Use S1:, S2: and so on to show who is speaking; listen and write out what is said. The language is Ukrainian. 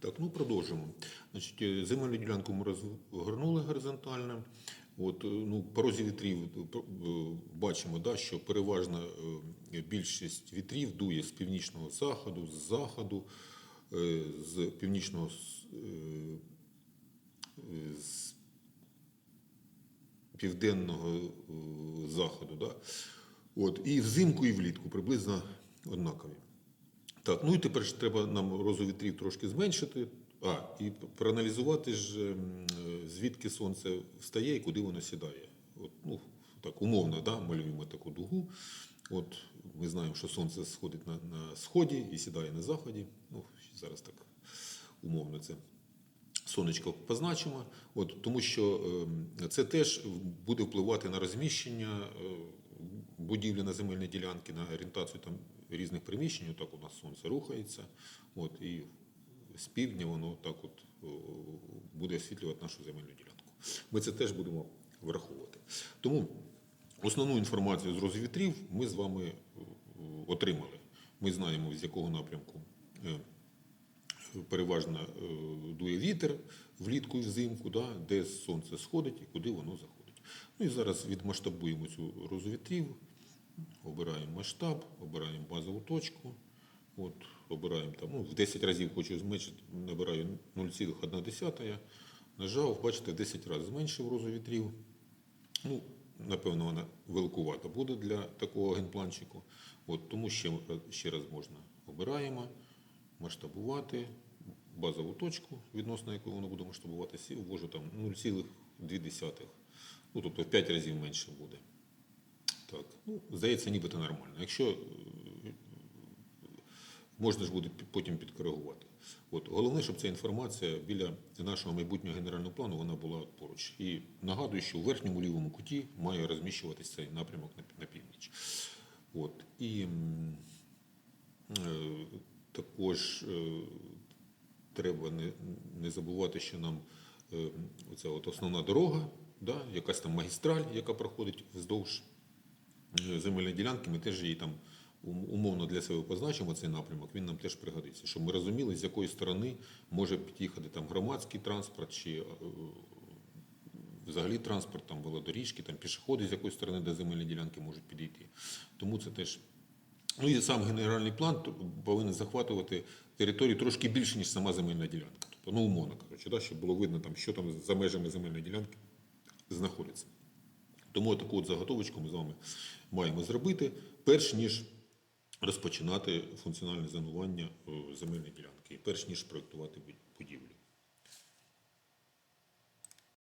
S1: Так, ну продовжимо. Значить, е, земельну ділянку ми розгорнули горизонтально. От, е, ну, по вітрів е, бачимо, да, що переважна більшість вітрів дує з північного заходу, з заходу, з північного з південного заходу. Да? От, і взимку, і влітку приблизно однакові. Так, ну і тепер ж треба нам розу вітрів трошки зменшити. А, і проаналізувати ж, ем, звідки сонце встає і куди воно сідає. От, ну, так, умовно, да, малюємо таку дугу. От ми знаємо, що сонце сходить на, на сході і сідає на заході. Ну, зараз так умовно це сонечко позначимо, от, тому що е, це теж буде впливати на розміщення е, будівлі на земельні ділянки, на орієнтацію там різних приміщень. Так у нас сонце рухається, от, і з півдня воно так от буде освітлювати нашу земельну ділянку. Ми це теж будемо враховувати. Тому основну інформацію з розвітрів ми з вами е, отримали. Ми знаємо, з якого напрямку. е, переважно е, дує вітер влітку і взимку, да, де сонце сходить і куди воно заходить. Ну і зараз відмасштабуємо цю розу вітрів, обираємо масштаб, обираємо базову точку. От, обираємо там, ну, в 10 разів хочу зменшити, набираю 0,1. Нажав, бачите, в 10 разів зменшив розу вітрів. Ну, напевно, вона великувата буде для такого генпланчику. От, тому ще, ще раз можна обираємо, масштабувати базову точку, відносно якої воно буде масштабуватися, і ввожу там 0,2. Ну, тобто в 5 разів менше буде. Так, ну, здається, нібито нормально. Якщо е, можна ж буде потім підкоригувати. От головне, щоб ця інформація біля нашого майбутнього генерального плану вона була поруч. І нагадую, що у верхньому лівому куті має розміщуватися цей напрямок на, північ. От і е, також е, треба не, не забувати, що нам е, оця от основна дорога, да, якась там магістраль, яка проходить вздовж земельної ділянки, ми теж її там умовно для себе позначимо цей напрямок, він нам теж пригодиться, щоб ми розуміли, з якої сторони може під'їхати там громадський транспорт чи е, взагалі транспорт, там велодоріжки, там пішоходи, з якої сторони до земельної ділянки можуть підійти. Тому це теж. Ну і сам генеральний план повинен захватувати територію трошки більше, ніж сама земельна ділянка. Тобто, ну, умовно кажучи, да, щоб було видно, там, що там за межами земельної ділянки знаходиться. Тому таку от заготовочку ми з вами маємо зробити, перш ніж розпочинати функціональне зонування е, земельної ділянки, і перш ніж проєктувати будівлю.